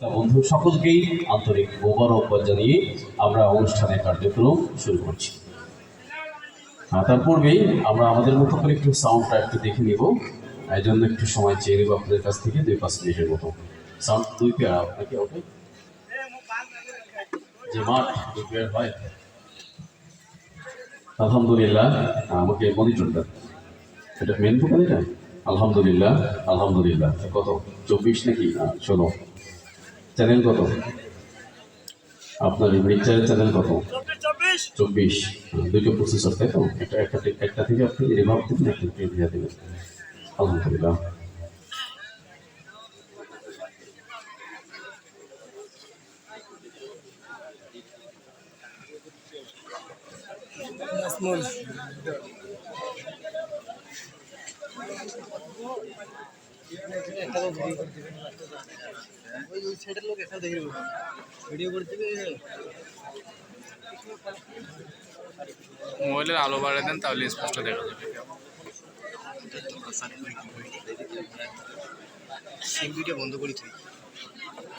তা বন্ধু, সকলকেই আন্তরিক মোবারকবাদ জানিয়ে আমরা অনুষ্ঠানের কার্যক্রম শুরু করছি। তার পূর্বেই আমরা আমাদের মতো করে একটু সাউন্ডটা একটু দেখে নিব। এই জন্য একটু সময় চেয়ে নেব আপনাদের কাছ থেকে, দুই পাঁচ মিনিটের মতো। সাউন্ড দুই পেয়ার আপনাকে ওকে যে মাঠ দুই পেয়ার হয়। আলহামদুলিল্লাহ, আমাকে মনিটর দেন এটা মেন দোকান এটা আলহামদুলিল্লাহ আলহামদুলিল্লাহ। কত? চব্বিশ নাকি? ষোলো। চ্যানেল কত? আপনার মিক্সারের চ্যানেল কত? চব্বিশ। হ্যাঁ, দুটো প্রসেসর তাই তো? একটা একটা একটা থেকে আপনি রিভাব দেবেন একটা থেকে দিয়ে দেবেন। আলহামদুলিল্লাহ। নাজমুল ওই ওই সাইডের লোক একটা দেখে ভিডিও মোবাইলের আলো বাড়িয়ে দেন তাহলে স্পষ্ট দেখা যাবে। সেই ভিডিও বন্ধ করি তুই।